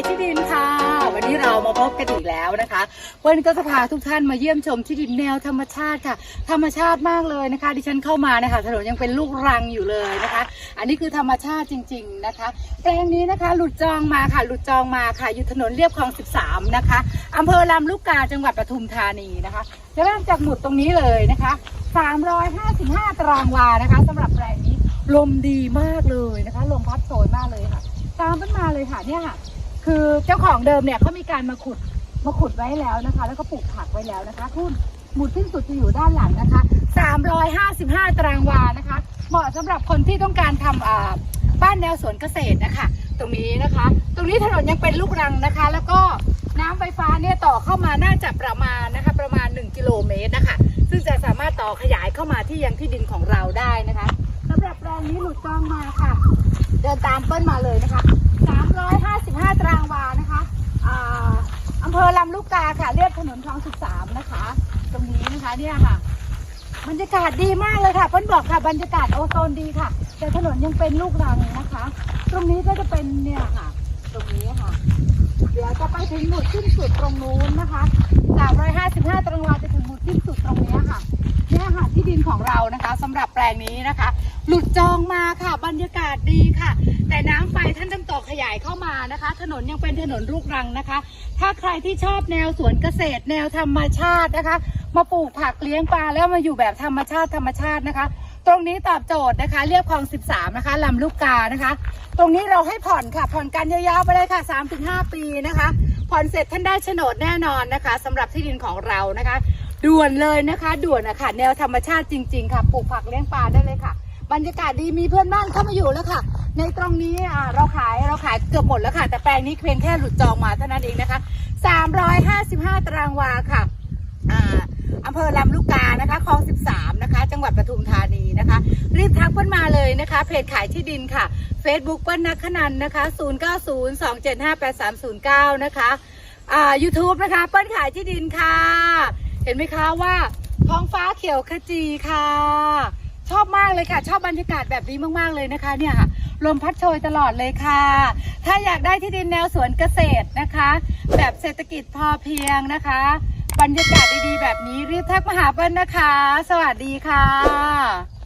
ยที่ดินค่ะ วันนี้เรามาพบกันอีกแล้วนะคะวันนี้ก็จะพาทุกท่านมาเยี่ยมชมที่ดินแนวธรรมชาติค่ะ ธรรมชาติมากเลยนะคะ ดิฉันเข้ามานะคะถนนยังเป็นลูกรังอยู่เลยนะคะ อันนี้คือธรรมชาติจริง ๆนะคะแปลงนี้นะคะ หลุดจองมาค่ะ หลุดจองมาค่ะ อยู่ถนนเรียบคลอง 13 นะคะอำเภอลำลูกกาจังหวัดปทุมธานีนะคะจะเริ่มจากหมุดตรงนี้เลยนะคะ 355 ตารางวานะคะสำหรับแปลงนี้ลมดีมากเลยนะคะ ลมพัดโชยมากเลยค่ะ ตามกันมาเลยค่ะเนี่ยค่ะ คือเจ้าของเดิมเนี่ยเขามีการมาขุดมาขุดไว้แล้วนะคะ แล้วก็ปลูกผักไว้แล้วนะคะคุณหมุดสิ้นสุดจะอยู่ด้านหลังนะคะ 355 ตารางวานะคะ เหมาะสำหรับคนที่ต้องการทำอ่าบ้านแนวสวนเกษตรนะคะ ตรงนี้นะคะ ตรงนี้ถนนยังเป็นลูกรังนะคะ แล้วก็น้ำไฟฟ้าเนี่ยต่อเข้ามาน่าจะประมาณนะคะ ประมาณ 1 กิโลเมตรนะคะ ซึ่งจะสามารถต่อขยายเข้ามาที่ยังที่ดินของเราได้นะคะสำหรับแปลงนี้หลุดจองมาค่ะ เดินตามเปิ้ลมาเลยนะคะ 33 นะคะ ตรงนี้นะคะเนี่ยค่ะ บรรยากาศดีมากเลยค่ะเพื่อนบอกค่ะ บรรยากาศโอโซนดีค่ะ แต่ถนนยังเป็นลูกรังนะคะ ตรงนี้ก็จะเป็นเนี่ยค่ะ ตรงนี้ค่ะ เดี๋ยวจะไปถึงหมุดขึ้นสุดตรงนู้นนะคะ355ตารางวาจะถึงหมุดขึ้นสุดตรงนี้ค่ะเนี่ยค่ะที่ดินของเรานะคะ สำหรับแปลงนี้นะคะ หลุดจองมาค่ะ บรรยากาศดีค่ะ แต่น้ำไฟท่านต้องต่อขยายเข้ามานะคะ ถนนยังเป็นถนนลูกรังนะคะ ถ้าใครที่ชอบแนวสวนเกษตร แนวธรรมชาตินะคะ มาปลูกผักเลี้ยงปลาแล้วมาอยู่แบบธรรมชาติธรรมชาตินะคะ ตรงนี้ตอบโจทย์นะคะ เรียบคลอง 13 นะคะลำลูกกานะคะ ตรงนี้เราให้ผ่อนค่ะ ผ่อนกันยาวๆไปเลยค่ะ 3-5 ปีนะคะ ผ่อนเสร็จท่านได้โฉนดแน่นอนนะคะสำหรับที่ดินของเรานะคะด่วนเลยนะคะ ด่วนอะค่ะแนวธรรมชาติจริง ๆ ค่ะปลูกผักเลี้ยงปลาได้เลยค่ะ บรรยากาศดีมีเพื่อนบ้านเข้ามาอยู่แล้วค่ะ ในตรงนี้อ่าเราขายเราขายเกือบหมดแล้วค่ะ แต่แปลงนี้เพียงแค่หลุดจองมาเท่านั้นเองนะคะ 355 ตารางวาค่ะอ่าอำเภอลำลูกกานะคะคลอง 13 นะคะ จังหวัดปทุมธานีนะคะ รีบทักเปิ้ลมาเลยนะคะ เพจขายที่ดินค่ะ Facebook เปิ้ลนักขนันนะคะ 0902758309 นะคะอ่า YouTube นะคะ เปิ้ลขายที่ดินค่ะ เห็นไหมคะว่าท้องฟ้าเขียวขจีค่ะ ชอบมากเลยค่ะ ชอบบรรยากาศแบบนี้มากๆเลยนะคะเนี่ยค่ะลมพัดโชยตลอดเลยค่ะ ถ้าอยากได้ที่ดินแนวสวนเกษตรนะคะ แบบเศรษฐกิจพอเพียงนะคะ บรรยากาศดีๆ แบบนี้รีบทักมาหาเปิ้ลนะคะ สวัสดีค่ะ